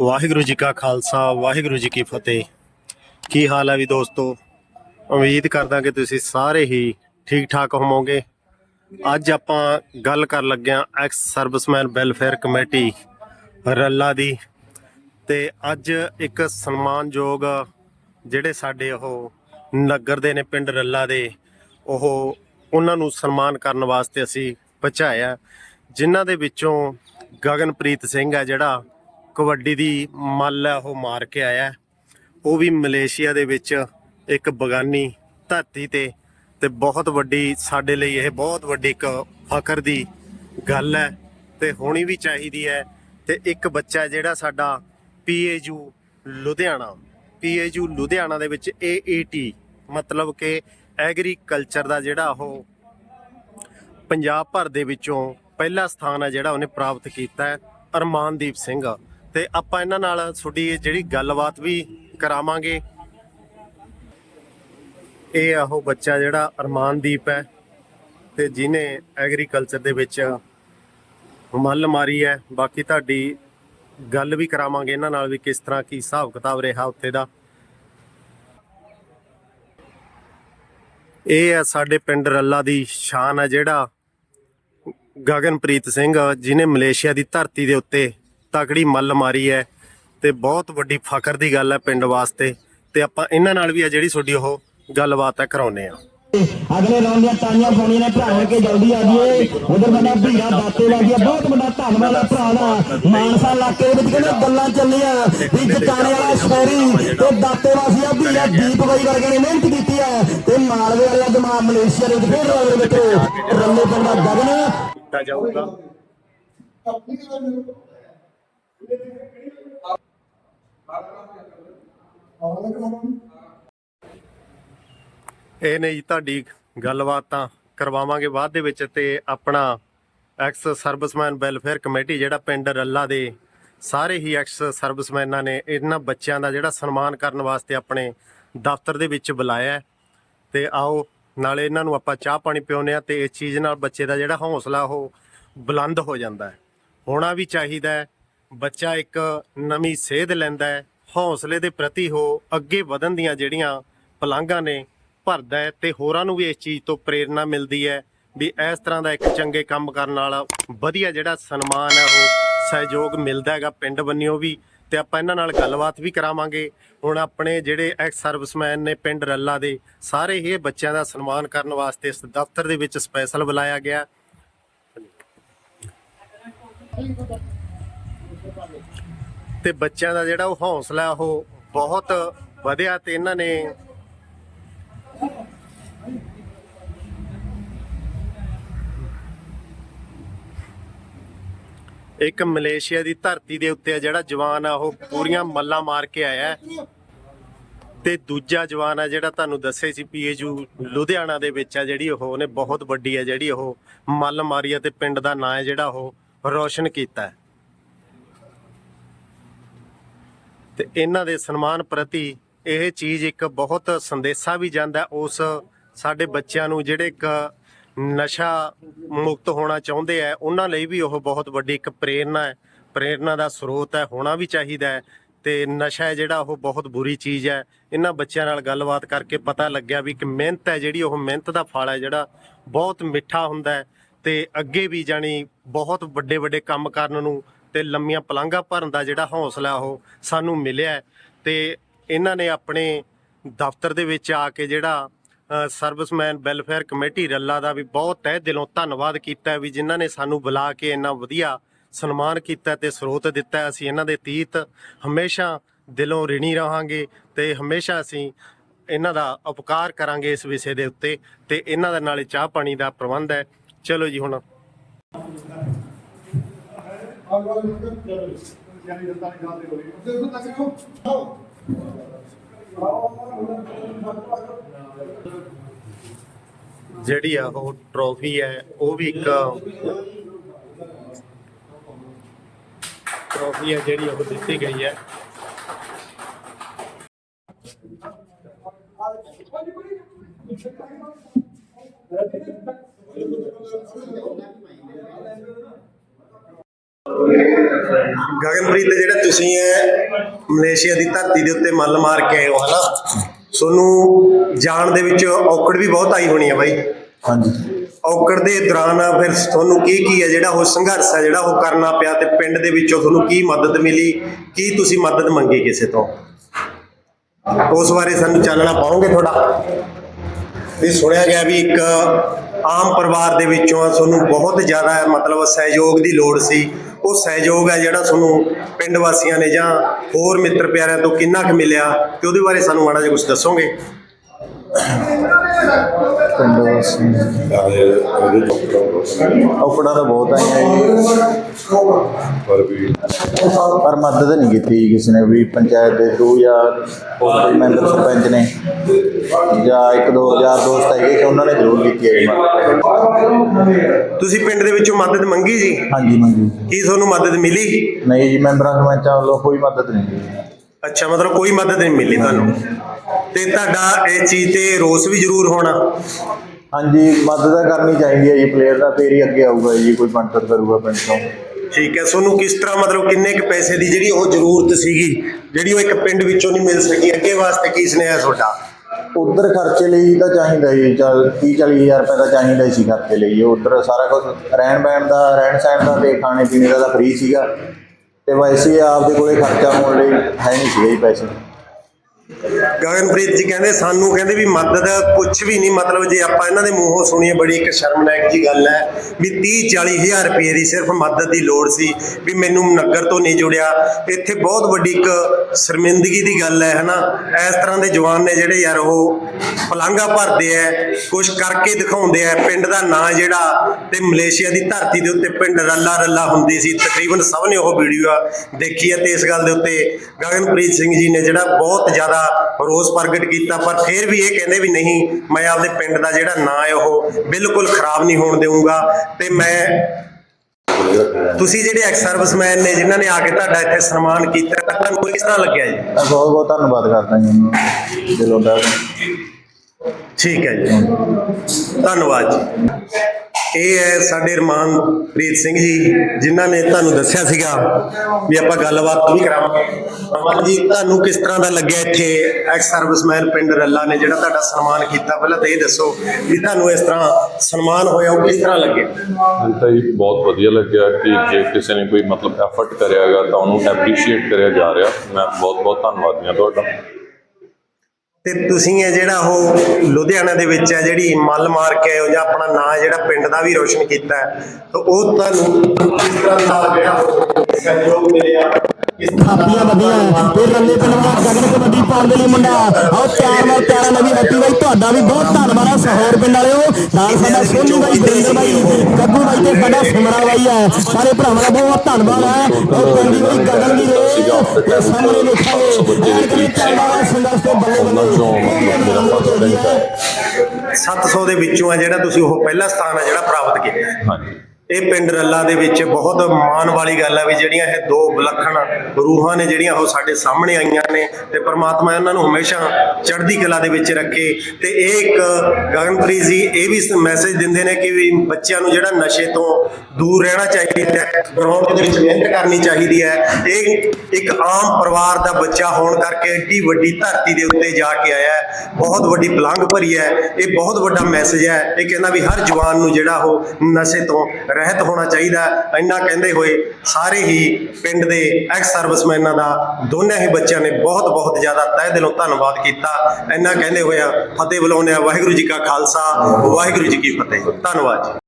ਵਾਹਿਗੁਰੂ ਜੀ ਕਾ ਖਾਲਸਾ, ਵਾਹਿਗੁਰੂ ਜੀ ਕੀ ਫਤਿਹ। ਕੀ ਹਾਲ ਹੈ ਵੀ ਦੋਸਤੋ? ਉਮੀਦ ਕਰਦਾ ਕਿ ਤੁਸੀਂ ਸਾਰੇ ਹੀ ਠੀਕ ਠਾਕ ਹੋਵੋਗੇ। ਅੱਜ ਆਪਾਂ ਗੱਲ ਕਰਨ ਲੱਗੇ ਲੱਗਿਆ ex serviceman welfare committee Ralla ਦੀ। ਤੇ ਅੱਜ ਇੱਕ ਸਨਮਾਨਯੋਗ ਜਿਹੜੇ ਸਾਡੇ ਉਹ ਨਗਰ ਦੇ ਨੇ, ਪਿੰਡ ਰੱਲਾ ਦੇ, ਉਹ ਉਹਨਾਂ ਨੂੰ ਸਨਮਾਨ ਕਰਨ ਵਾਸਤੇ ਅਸੀਂ ਪਹੁੰਚਾਇਆ। ਜਿਨ੍ਹਾਂ ਦੇ ਵਿੱਚੋਂ ਗਗਨਪ੍ਰੀਤ ਸਿੰਘ ਹੈ ਜਿਹੜਾ ਕਬੱਡੀ ਦੀ ਮੱਲ ਹੈ ਉਹ ਮਾਰ ਕੇ ਆਇਆ। ਉਹ ਵੀ ਮਲੇਸ਼ੀਆ ਦੇ ਵਿੱਚ ਇੱਕ ਬਗਾਨੀ ਧਰਤੀ ਤੇ ਤੇ ਬਹੁਤ ਵੱਡੀ ਸਾਡੇ ਲਈ ਇਹ ਬਹੁਤ ਵੱਡੀ ਇੱਕ ਫਖਰ ਦੀ ਗੱਲ ਹੈ। ਤੇ ਹੋਣੀ ਵੀ ਚਾਹੀਦੀ ਹੈ। ਤੇ ਇੱਕ ਬੱਚਾ ਜਿਹੜਾ ਸਾਡਾ ਪੀਏਯੂ ਲੁਧਿਆਣਾ ਪੀਏਯੂ ਲੁਧਿਆਣਾ ਦੇ ਵਿੱਚ ਏਈਟੀ ਮਤਲਬ ਕਿ ਐਗਰੀਕਲਚਰ ਦਾ ਜਿਹੜਾ ਉਹ ਪੰਜਾਬ ਭਰ ਦੇ ਵਿੱਚੋਂ ਪਹਿਲਾ ਸਥਾਨ ਹੈ ਜਿਹੜਾ ਉਹਨੇ ਪ੍ਰਾਪਤ ਕੀਤਾ ਹੈ। ਅਰਮਾਨਦੀਪ ਸਿੰਘ। ਤੇ ਆਪਾਂ ਇਹਨਾਂ ਨਾਲ ਤੁਹਾਡੀ ਜਿਹੜੀ ਗੱਲਬਾਤ ਵੀ ਕਰਾਵਾਂਗੇ। ਇਹ ਆ ਉਹ ਬੱਚਾ ਜਿਹੜਾ ਅਰਮਾਨਦੀਪ ਹੈ ਤੇ ਜਿਹਨੇ ਐਗਰੀਕਲਚਰ ਦੇ ਵਿੱਚ ਮੱਲ ਮਾਰੀ ਹੈ। ਬਾਕੀ ਤੁਹਾਡੀ ਗੱਲ ਵੀ ਕਰਾਵਾਂਗੇ ਇਹਨਾਂ ਨਾਲ ਵੀ ਕਿਸ ਤਰ੍ਹਾਂ ਕੀ ਹਿਸਾਬ ਕਿਤਾਬ ਰਿਹਾ ਉੱਥੇ ਦਾ। ਇਹ ਹੈ ਸਾਡੇ ਪਿੰਡ ਰੱਲਾ ਦੀ ਸ਼ਾਨ ਹੈ ਜਿਹੜਾ ਗਗਨਪ੍ਰੀਤ ਸਿੰਘ ਜਿਨੇ ਮਲੇਸ਼ੀਆ ਦੀ ਧਰਤੀ ਦੇ ਉੱਤੇ ਤਕੜੀ ਮੱਲ ਮਾਰੀ ਹੈ ਤੇ ਬਹੁਤ ਵੱਡੀ ਫਖਰ ਦੀ ਗੱਲ ਹੈ ਪਿੰਡ ਵਾਸਤੇ ਤੇ ਆਪਾਂ ਇਹਨਾਂ ਨਾਲ ਵੀ ਆ ਜਿਹੜੀ ਤੁਹਾਡੀ ਉਹ ਗੱਲਬਾਤ ਹੈ ਕਰਾਉਨੇ ਆ ਅਗਲੇ ਰਾਉਂਡ ਦੀਆਂ ਤਾਲੀਆਂ ਪਾਉਣੀਆਂ ਨੇ ਭਰਾ ਕੇ ਜਲਦੀ ਆ ਜੀਏ ਉਧਰ ਬੰਦਾ ਭੀੜਾ ਦਾਤੇ ਵਾਗੀ ਬਹੁਤ ਵੱਡਾ ਧੰਨਵਾਦ ਆ ਭਰਾ ਦਾ। ਮਾਨਸਾ ਇਲਾਕੇ ਦੇ ਵਿੱਚ ਕਹਿੰਦੇ ਗੱਲਾਂ ਚੱਲੀਆਂ? ਵੀ ਜਟਾਣੇ ਵਾਲਾ ਸ਼ਹਿਰੀ ਤੇ ਦਾਤੇ ਵਾਸੀਆ ਭੀੜਾ। ਦੀਪ ਬਾਈ ਵਰਗੇ ਨੇ ਮਿਹਨਤ ਕੀਤੀ ਆ। ਤੇ ਮਾਲਵੇ ਵਾਲਾ ਜਮਾ ਮਲੇਸ਼ੀਆ ਦੇ ਵਿੱਚ ਫੇਰ ਰੋਲ ਵਿੱਚ ਰੱਲੇ ਪਿੰਡ ਦਾ ਗਗਨ। ਕੀਤਾ ਜਾਊਗਾ। ਇਹ ਨੇ ਜੀ ਤੁਹਾਡੀ ਗੱਲਬਾਤ ਤਾਂ ਕਰਵਾਵਾਂਗੇ ਬਾਅਦ ਦੇ ਵਿੱਚ ਤੇ ਆਪਣਾ ਐਕਸ ਸਰਵਿਸਮੈਨ ਵੈਲਫੇਅਰ ਕਮੇਟੀ ਜਿਹੜਾ ਪਿੰਡ ਰੱਲਾ ਦੇ ਸਾਰੇ ਹੀ ਐਕਸ ਸਰਵਿਸਮੈਨਾਂ ਨੇ ਇਹਨਾਂ ਬੱਚਿਆਂ ਦਾ ਜਿਹੜਾ ਸਨਮਾਨ ਕਰਨ ਵਾਸਤੇ ਆਪਣੇ ਦਫ਼ਤਰ ਦੇ ਵਿੱਚ ਬੁਲਾਇਆ ਹੈ। ਤੇ ਆਓ, ਨਾਲੇ ਇਹਨਾਂ ਨੂੰ ਆਪਾਂ ਚਾਹ ਪਾਣੀ ਪਿਉਨੇ ਆ ਤੇ ਇਸ ਚੀਜ਼ ਨਾਲ ਬੱਚੇ ਦਾ ਜਿਹੜਾ ਹੌਸਲਾ ਉਹ ਬੁਲੰਦ ਹੋ ਜਾਂਦਾ ਹੈ ਹੋਣਾ ਵੀ ਚਾਹੀਦਾ ਹੈ ਬੱਚਾ ਇੱਕ ਨਵੀਂ ਸੇਧ ਲੈਂਦਾ ਹੈ, ਹੌਸਲੇ ਦੇ ਪ੍ਰਤੀ ਹੋ ਅੱਗੇ ਵਧਣ ਦੀਆਂ ਜਿਹੜੀਆਂ ਪਲਾਂਘਾਂ ਨੇ ਭਰਦਾ ਹੈ ਤੇ ਹੋਰਾਂ ਨੂੰ ਵੀ ਇਸ ਚੀਜ਼ ਤੋਂ ਪ੍ਰੇਰਣਾ ਮਿਲਦੀ ਹੈ ਵੀ ਇਸ ਤਰ੍ਹਾਂ ਦਾ ਇੱਕ ਚੰਗੇ ਕੰਮ ਕਰਨ ਨਾਲ ਵਧੀਆ ਜਿਹੜਾ ਸਨਮਾਨ ਹੈ ਉਹ ਸਹਿਯੋਗ ਮਿਲਦਾ ਹੈਗਾ ਪਿੰਡ ਬੰਨਿਓ ਵੀ ਤੇ ਆਪਾਂ ਇਹਨਾਂ ਨਾਲ ਗੱਲਬਾਤ ਵੀ ਕਰਾਵਾਂਗੇ। ਹੁਣ ਆਪਣੇ ਜਿਹੜੇ ਐਕਸ ਸਰਵਿਸਮੈਨ ਨੇ ਪਿੰਡ ਰੱਲਾ ਦੇ, ਸਾਰੇ ਹੀ ਬੱਚਿਆਂ ਦਾ ਸਨਮਾਨ ਕਰਨ ਵਾਸਤੇ ਇਸ ਦਫ਼ਤਰ ਦੇ ਵਿੱਚ ਸਪੈਸ਼ਲ ਬੁਲਾਇਆ ਗਿਆ। ਤੇ ਬੱਚਿਆਂ ਦਾ ਜਿਹੜਾ ਉਹ ਹੌਸਲਾ ਉਹ ਬਹੁਤ ਵਧਿਆ ਤੇ ਇਹਨਾਂ ਨੇ ਇੱਕ ਮਲੇਸ਼ੀਆ ਦੀ ਧਰਤੀ ਦੇ ਉੱਤੇ ਜਿਹੜਾ ਜਵਾਨ ਆ, ਉਹ ਪੂਰੀਆਂ ਮੱਲਾਂ ਮਾਰ ਕੇ ਆਇਆ ਤੇ ਦੂਜਾ ਜਵਾਨ ਆ ਜਿਹੜਾ ਤੁਹਾਨੂੰ ਦੱਸੇ ਸੀ, ਪੀਏਯੂ ਲੁਧਿਆਣਾ ਦੇ ਵਿੱਚ ਆ ਜਿਹੜੀ ਉਹ, ਉਹਨੇ ਬਹੁਤ ਵੱਡੀ ਆ ਜਿਹੜੀ ਉਹ ਮੱਲ ਮਾਰੀ ਆ ਤੇ ਪਿੰਡ ਦਾ ਨਾਂ ਹੈ ਜਿਹੜਾ ਉਹ ਰੋਸ਼ਨ ਕੀਤਾ ਹੈ। ਤੇ ਇਹਨਾਂ ਦੇ ਸਨਮਾਨ ਪ੍ਰਤੀ ਇਹ ਚੀਜ਼ ਇੱਕ ਬਹੁਤ ਸੰਦੇਸ਼ਾ ਵੀ ਜਾਂਦਾ ਉਸ ਸਾਡੇ ਬੱਚਿਆਂ ਨੂੰ ਜਿਹੜੇ ਇੱਕ ਨਸ਼ਾ ਮੁਕਤ ਹੋਣਾ ਚਾਹੁੰਦੇ ਆ, ਉਹਨਾਂ ਲਈ ਵੀ ਉਹ ਬਹੁਤ ਵੱਡੀ ਇੱਕ ਪ੍ਰੇਰਨਾ ਹੈ। ਪ੍ਰੇਰਨਾ ਦਾ ਸਰੋਤ ਹੈ, ਹੋਣਾ ਵੀ ਚਾਹੀਦਾ ਹੈ ਤੇ ਨਸ਼ਾ ਹੈ ਜਿਹੜਾ ਉਹ ਬਹੁਤ ਬੁਰੀ ਚੀਜ਼ ਹੈ। ਇਹਨਾਂ ਬੱਚਿਆਂ ਨਾਲ ਗੱਲਬਾਤ ਕਰਕੇ ਪਤਾ ਲੱਗਿਆ ਵੀ ਇੱਕ ਮਿਹਨਤ ਹੈ ਜਿਹੜੀ ਉਹ ਮਿਹਨਤ ਦਾ ਫਲ ਹੈ ਜਿਹੜਾ ਬਹੁਤ ਮਿੱਠਾ ਹੁੰਦਾ ਹੈ ਤੇ ਅੱਗੇ ਵੀ ਜਾਣੀ ਬਹੁਤ ਵੱਡੇ ਵੱਡੇ ਕੰਮ ਕਰਨ ਨੂੰ ਤੇ ਲੰਮੀਆਂ ਪਲਾਂਘਾਂ ਭਰਨ ਦਾ ਜਿਹੜਾ ਹੌਸਲਾ ਉਹ ਸਾਨੂੰ ਮਿਲਿਆ ਹੈ। ਤੇ ਇਹਨਾਂ ਨੇ ਆਪਣੇ ਦਫ਼ਤਰ ਦੇ ਵਿੱਚ ਆ ਕੇ ਜਿਹੜਾ ਸਰਵਿਸਮੈਨ ਵੈਲਫੇਅਰ ਕਮੇਟੀ ਰੱਲਾ ਦਾ ਵੀ ਬਹੁਤ ਤਹਿ ਦਿਲੋਂ ਧੰਨਵਾਦ ਕੀਤਾ ਵੀ ਜਿਨ੍ਹਾਂ ਨੇ ਸਾਨੂੰ ਬੁਲਾ ਕੇ ਇੰਨਾ ਵਧੀਆ ਸਨਮਾਨ ਕੀਤਾ ਤੇ ਸਰੋਤ ਦਿੱਤਾ ਅਸੀਂ ਇਹਨਾਂ ਦੇ ਤੀਤ ਹਮੇਸ਼ਾ ਦਿਲੋਂ ਰਿਣੀ ਰਹਾਂਗੇ ਤੇ ਹਮੇਸ਼ਾ ਅਸੀਂ ਇਹਨਾਂ ਦਾ ਉਪਕਾਰ ਕਰਾਂਗੇ ਇਸ ਵਿਸ਼ੇ ਦੇ ਉੱਤੇ ਤੇ ਇਹਨਾਂ ਦੇ ਨਾਲੇ ਚਾਹ ਪਾਣੀ ਦਾ ਪ੍ਰਬੰਧ ਹੈ। ਚਲੋ ਜੀ ਹੁਣ ਜਿਹੜੀ ਆ ਉਹ ਟਰੋਫੀ ਹੈ ਉਹ ਵੀ ਇੱਕ ਟਰੋਫੀ ਹੈ ਜਿਹੜੀ ਉਹ ਦਿੱਤੀ ਗਈ ਹੈ। ਗਗਨਪ੍ਰੀਤ ਜਿਹੜਾ ਤੁਸੀਂ ਹੈ ਮਲੇਸ਼ੀਆ ਦੀ ਧਰਤੀ ਦੇ ਉੱਤੇ ਮੱਲ ਮਾਰ ਕੇ ਆਏ ਹੋ ਹਨਾ? ਤੁਹਾਨੂੰ ਜਾਣ ਦੇ ਵਿੱਚ ਔਕੜ ਵੀ ਬਹੁਤ ਆਈ ਹੋਣੀ ਹੈ ਬਾਈ। ਹਾਂਜੀ। ਔਕੜ ਦੇ ਦੌਰਾਨ ਫਿਰ ਤੁਹਾਨੂੰ ਕੀ ਕੀ ਹੈ ਜਿਹੜਾ ਉਹ ਸੰਘਰਸ਼ ਹੈ ਜਿਹੜਾ ਉਹ ਕਰਨਾ ਪਿਆ ਤੇ ਪਿੰਡ ਦੇ ਵਿੱਚੋਂ ਤੁਹਾਨੂੰ ਕੀ ਮਦਦ ਮਿਲੀ? ਕੀ ਤੁਸੀਂ ਮਦਦ ਮੰਗੀ ਕਿਸੇ ਤੋਂ? ਉਸ ਬਾਰੇ ਸਾਨੂੰ ਚਾਨਣਾ ਪਾਓਗੇ ਥੋੜਾ ਵੀ ਸੁਣਿਆ ਗਿਆ ਵੀ ਇੱਕ ਆਮ ਪਰਿਵਾਰ ਦੇ ਵਿੱਚੋਂ ਤੁਹਾਨੂੰ ਬਹੁਤ ਜ਼ਿਆਦਾ ਮਤਲਬ ਸਹਿਯੋਗ ਦੀ ਲੋੜ ਸੀ। ਉਹ ਸਹਿਯੋਗ ਹੈ ਜਿਹੜਾ ਤੁਹਾਨੂੰ ਪਿੰਡ ਵਾਸੀਆਂ ਨੇ ਜਾਂ ਹੋਰ ਮਿੱਤਰ ਪਿਆਰਿਆਂ ਤੋਂ ਕਿੰਨਾ ਕੁ ਮਿਲਿਆ ਤੇ ਉਹਦੇ ਬਾਰੇ ਸਾਨੂੰ ਮਾੜਾ ਜਿਹਾ ਕੁਝ ਦੱਸੋਗੇ? ਪਿੰਡ ਵਾਸੀ ਔਕੜਾਂ ਤਾਂ ਬਹੁਤ ਆਈਆਂ ਜੀ। ਪਰ ਮਦਦ ਨਹੀਂ ਕੀਤੀ ਜੀ ਕਿਸੇ ਨੇ ਵੀ ਪੰਚਾਇਤ ਦੇ ਥਰੂ ਜਾਂ ਮੈਂਬਰ ਸਰਪੰਚ ਨੇ। ਜਾਂ ਇੱਕ ਦੋ ਹਜ਼ਾਰ ਦੋਸਤ ਹੈਗੇ ਸੀ ਉਹਨਾਂ ਨੇ ਜ਼ਰੂਰ ਕੀਤੀ ਹੈ ਜੀ ਮਦਦ। ਤੁਸੀਂ ਪਿੰਡ ਦੇ ਵਿੱਚੋਂ ਮਦਦ ਮੰਗੀ ਜੀ? ਹਾਂਜੀ ਮੰਗੀ। ਕੀ ਤੁਹਾਨੂੰ ਮਦਦ ਮਿਲੀ? ਨਹੀਂ ਜੀ ਮੈਂਬਰਾਂ ਸਰਪੰਚਾਂ ਵੱਲੋਂ ਕੋਈ ਮਦਦ ਨਹੀਂ ਜੀ ਅੱਛਾ ਮਤਲਬ ਕੋਈ ਮਦਦ ਨਹੀਂ ਮਿਲੀ ਤੁਹਾਨੂੰ। ਤੇ ਤੁਹਾਡਾ ਇਹ ਚੀਜ਼ ਤੇ ਰੋਸ ਵੀ ਜ਼ਰੂਰ ਹੋਣਾ। ਹਾਂਜੀ ਮਦਦ ਤਾਂ ਕਰਨੀ ਚਾਹੀਦੀ ਹੈ ਜੀ ਪਲੇਅਰ ਦਾ ਫੇਰ ਹੀ ਅੱਗੇ ਆਊਗਾ ਜੀ ਕੋਈ ਬਣਤਰ ਕਰੂਗਾ ਪਿੰਡ ਤੋਂ। ਠੀਕ ਹੈ ਤੁਹਾਨੂੰ ਕਿਸ ਤਰ੍ਹਾਂ ਮਤਲਬ ਕਿੰਨੇ ਕੁ ਪੈਸੇ ਦੀ ਜਿਹੜੀ ਉਹ ਜ਼ਰੂਰਤ ਸੀਗੀ ਜਿਹੜੀ ਉਹ ਇੱਕ ਪਿੰਡ ਵਿੱਚੋਂ ਨਹੀਂ ਮਿਲ ਸਕੀ ਅੱਗੇ ਵਾਸਤੇ ਕੀ ਸੁਨੇਹਾ ਤੁਹਾਡਾ? ਉਧਰ ਖਰਚੇ ਲਈ ਤਾਂ ਚਾਹੀਦਾ ਜੀ ਚੱਲ 30 40 ਹਜ਼ਾਰ ਰੁਪਏ ਦਾ ਚਾਹੀਦਾ ਹੀ ਸੀ ਖਰਚੇ ਲਈ। ਉਧਰ ਸਾਰਾ ਕੁਝ ਰਹਿਣ ਬਹਿਣ ਦਾ ਰਹਿਣ ਸਹਿਣ ਦਾ ਤੇ ਖਾਣੇ ਪੀਣੇ ਦਾ ਤਾਂ ਫ੍ਰੀ ਸੀਗਾ। ਤੇ ਵੈਸੇ ਆਪਦੇ ਕੋਲੇ ਖਰਚਾ ਹੋਣ ਲਈ ਹੈ ਨਹੀਂ ਸੀਗਾ ਜੀ ਪੈਸੇ। ਗਗਨਪ੍ਰੀਤ ਜੀ ਕਹਿੰਦੇ, ਸਾਨੂੰ ਕਹਿੰਦੇ ਵੀ ਮਦਦ ਕੁਝ ਵੀ ਨਹੀਂ, ਮਤਲਬ ਜੇ ਆਪਾਂ ਇਹਨਾਂ ਦੇ ਮੂੰਹੋਂ ਸੁਣੀਏ, ਬੜੀ ਇੱਕ ਸ਼ਰਮਨਾਕ ਜੀ ਗੱਲ ਹੈ ਵੀ 30 40 ਹਜ਼ਾਰ ਰੁਪਏ ਦੀ ਸਿਰਫ ਮਦਦ ਦੀ ਲੋੜ ਸੀ ਵੀ ਮੈਨੂੰ ਨਗਰ ਤੋਂ ਨਹੀਂ ਜੁੜਿਆ। ਇੱਥੇ ਬਹੁਤ ਵੱਡੀ ਇੱਕ ਸ਼ਰਮਿੰਦਗੀ ਦੀ ਗੱਲ ਹੈ, ਹਨਾ? ਇਸ ਤਰ੍ਹਾਂ ਦੇ ਜਵਾਨ ਨੇ ਜਿਹੜੇ ਯਾਰ ਉਹ ਪਲਾਂਗਾ ਭਰਦੇ ਐ ਕੁਝ ਕਰਕੇ ਦਿਖਾਉਂਦੇ ਐ। ਪਿੰਡ ਦਾ ਨਾਂ ਜਿਹੜਾ ਤੇ ਮਲੇਸ਼ੀਆ ਦੀ ਧਰਤੀ ਦੇ ਉੱਤੇ ਪਿੰਡ ਰੱਲਾ ਰੱਲਾ ਹੁੰਦੀ ਸੀ। ਤਕਰੀਬਨ ਸਭ ਨੇ ਉਹ ਵੀਡੀਓ ਦੇਖੀ ਹੈ ਤੇ ਇਸ ਗੱਲ ਦੇ ਉੱਤੇ ਗਗਨਪ੍ਰੀਤ ਸਿੰਘ ਜੀ ਨੇ ਜਿਹੜਾ ਬਹੁਤ ਜ਼ਿਆਦਾ ਰੋਸ ਪ੍ਰਗਟ ਕੀਤਾ, ਪਰ ਫਿਰ ਵੀ ਇਹ ਕਹਿੰਦੇ ਵੀ ਨਹੀਂ, ਮੈਂ ਆਪਦੇ ਪਿੰਡ ਦਾ ਜਿਹੜਾ ਨਾਂ ਹੈ ਉਹ ਬਿਲਕੁਲ ਖਰਾਬ ਨਹੀਂ ਹੋਣ ਦੇਵਾਂਗਾ ਤੇ ਮੈਂ ਤੁਸੀਂ ਜਿਹੜੇ ਐਕਸ ਸਰਵਿਸਮੈਨ ਨੇ, ਜਿਨ੍ਹਾਂ ਨੇ ਆ ਕੇ ਤੁਹਾਡਾ ਇੱਥੇ ਸਨਮਾਨ ਕੀਤਾ ਤੁਹਾਨੂੰ ਕਿਸ ਤਰ੍ਹਾਂ ਲੱਗਿਆ ਜੀ? ਬਹੁਤ ਬਹੁਤ ਧੰਨਵਾਦ ਕਰਦਾ ਜੀ। ਦਿਲੋਂ ਦਾ। ਠੀਕ ਹੈ ਜੀ। ਧੰਨਵਾਦ ਜੀ। ਇਹ ਹੈ ਸਾਡੇ ਰਮਾਨ ਪ੍ਰੀਤ ਸਿੰਘ ਜੀ, ਜਿਨ੍ਹਾਂ ਨੇ ਤੁਹਾਨੂੰ ਦੱਸਿਆ ਸੀਗਾ ਵੀ ਆਪਾਂ ਗੱਲਬਾਤ ਵੀ ਕਰਾਵਾਂਗੇ। ਅਮਨ ਜੀ, ਤੁਹਾਨੂੰ ਕਿਸ ਤਰ੍ਹਾਂ ਦਾ ਲੱਗਿਆ ਇੱਥੇ? ਐਕਸ ਸਰਵਿਸਮੈਨ ਪਿੰਡ ਰੱਲਾ ਨੇ ਜਿਹੜਾ ਤੁਹਾਡਾ ਸਨਮਾਨ ਕੀਤਾ। ਪਹਿਲਾਂ ਤਾਂ ਇਹ ਦੱਸੋ ਵੀ ਤੁਹਾਨੂੰ ਇਸ ਤਰ੍ਹਾਂ ਸਨਮਾਨ ਹੋਇਆ, ਉਹ ਕਿਸ ਤਰ੍ਹਾਂ ਲੱਗਿਆ? ਮੈਨੂੰ ਤਾਂ ਜੀ ਬਹੁਤ ਵਧੀਆ ਲੱਗਿਆ ਕਿ ਜੇ ਕਿਸੇ ਨੇ ਕੋਈ ਮਤਲਬ ਐਫਰਟ ਕਰਿਆਗਾ ਤਾਂ ਉਹਨੂੰ ਐਪਰੀਸ਼ੀਏਟ ਕਰਿਆ ਜਾ ਰਿਹਾ। ਮੈਂ ਬਹੁਤ ਬਹੁਤ ਧੰਨਵਾਦੀ ਤੁਹਾਡਾ। ਤੇ ਤੁਸੀਂ ਇਹ ਜਿਹੜਾ ਉਹ ਲੁਧਿਆਣਾ ਦੇ ਵਿੱਚ ਹੈ ਜਿਹੜੀ ਮੱਲ ਮਾਰ ਕੇ ਆਏ ਜਾਂ ਆਪਣਾ ਨਾਂ ਜਿਹੜਾ ਪਿੰਡ ਦਾ ਵੀ ਰੋਸ਼ਨ ਕੀਤਾ ਹੈ, ਤਾਂ ਉਹ ਤੁਹਾਨੂੰ ਕਿਸ ਤਰ੍ਹਾਂ ਦਾ ਜਿਹੜਾ ਸਹਿਯੋਗ ਮਿਲਿਆ? ਥਾਪੀਆਂ ਵੱਡੀਆਂ ਤੇ ਰੱਲੇ ਪਿੰਡ ਦਾ ਗਗਨ ਕਬੱਡੀ ਪਾਉਣ ਦੇ ਲਈ ਮੁੰਡਾ ਆਓ ਪਿਆਰ ਨਾਲ ਪਿਆਰਾ ਨਵੀਂ ਹੈਪੀ ਬਾਈ ਤੁਹਾਡਾ ਵੀ ਬਹੁਤ ਧੰਨਵਾਦ ਆ ਸਹੌਰ ਪਿੰਡ ਵਾਲਿਓ। ਨਾਲ ਸਾਡਾ ਸੋਨੀ ਬਾਈ ਦਰਿੰਦਰ ਬਾਈ ਗੱਗੂ ਬਾਈ ਤੇ ਸਾਡਾ ਸਿਮਰਾ ਬਾਈ ਹੈ ਸਾਰੇ ਭਰਾਵਾਂ ਦਾ ਬਹੁਤ ਧੰਨਵਾਦ ਹੈ ਉਹ ਪਿੰਡੀ ਬਾਈ ਗਗਨ ਦੀ ਰੇ ਤੇ ਸਾਹਮਣੇ ਦੇਖਾਂਗੇ ਐਨ ਕਰੀ ਚੱਲਦਾ ਵਾ ਸੰਘਰਸ਼ ਤੇ ਬੱਲੇ ਬੱਲੇ। ਚੋਂ ਮਤਲਬ ਮੇਰਾ ਫਸਟ ਰੈਂਕ ਹੈ 700 ਦੇ ਵਿੱਚੋਂ ਆ ਜਿਹੜਾ ਤੁਸੀਂ ਉਹ ਪਹਿਲਾ ਸਥਾਨ ਆ ਜਿਹੜਾ ਪ੍ਰਾਪਤ ਕੀਤਾ। ਹੈ। ਹਾਂਜੀ। ਇਹ ਪਿੰਡ ਰੱਲਾ ਦੇ ਵਿੱਚ ਬਹੁਤ ਮਾਣ ਵਾਲੀ ਗੱਲ ਹੈ ਵੀ ਜਿਹੜੀਆਂ ਇਹ ਦੋ ਵਿਲੱਖਣ ਰੂਹਾਂ ਨੇ ਜਿਹੜੀਆਂ ਉਹ ਸਾਡੇ ਸਾਹਮਣੇ ਆਈਆਂ ਨੇ ਤੇ ਪ੍ਰਮਾਤਮਾ ਇਹਨਾਂ ਨੂੰ ਹਮੇਸ਼ਾ ਚੜ੍ਹਦੀ ਕਲਾ ਦੇ ਵਿੱਚ ਰੱਖੇ। ਤੇ ਇਹ ਇੱਕ ਗਗਨਪ੍ਰੀਤ ਜੀ ਇਹ ਵੀ ਮੈਸੇਜ ਦਿੰਦੇ ਨੇ ਕਿ ਵੀ ਬੱਚਿਆਂ ਨੂੰ ਜਿਹੜਾ ਨਸ਼ੇ ਤੋਂ ਦੂਰ ਰਹਿਣਾ ਚਾਹੀਦਾ ਹੈ ਗਰਾਊਂਡ ਦੇ ਵਿੱਚ ਮਿਹਨਤ ਕਰਨੀ ਚਾਹੀਦੀ ਹੈ। ਇਹ ਇੱਕ ਆਮ ਪਰਿਵਾਰ ਦਾ ਬੱਚਾ ਹੋਣ ਕਰਕੇ ਏਡੀ ਵੱਡੀ ਧਰਤੀ ਦੇ ਉੱਤੇ ਜਾ ਕੇ ਆਇਆ ਹੈ, ਬਹੁਤ ਵੱਡੀ ਪਲੰਘ ਭਰੀ ਹੈ, ਇਹ ਬਹੁਤ ਵੱਡਾ ਮੈਸੇਜ ਹੈ। ਇਹ ਕਹਿੰਦਾ ਵੀ ਹਰ ਜਵਾਨ ਨੂੰ ਜਿਹੜਾ ਉਹ ਨਸ਼ੇ ਤੋਂ ਰਹਿਤ ਹੋਣਾ ਚਾਹੀਦਾ ਇੰਨਾ ਕਹਿੰਦੇ ਹੋਏ ਸਾਰੇ ਹੀ ਪਿੰਡ ਦੇ ਐਕਸ ਸਰਵਿਸਮੈਨਾਂ ਦਾ ਦੋਨੋਂ ਹੀ ਬੱਚਿਆਂ ਨੇ ਬਹੁਤ ਬਹੁਤ ਜ਼ਿਆਦਾ ਤਹਿ ਦਿਲੋਂ ਧੰਨਵਾਦ ਕੀਤਾ। ਇੰਨਾ ਕਹਿੰਦੇ ਹੋਇਆ ਫਤਿਹ ਬੁਲਾਉਂਦੇ ਆ, ਵਾਹਿਗੁਰੂ ਜੀ ਕਾ ਖਾਲਸਾ, ਵਾਹਿਗੁਰੂ ਜੀ ਕੀ ਫਤਿਹ। ਧੰਨਵਾਦ ਜੀ।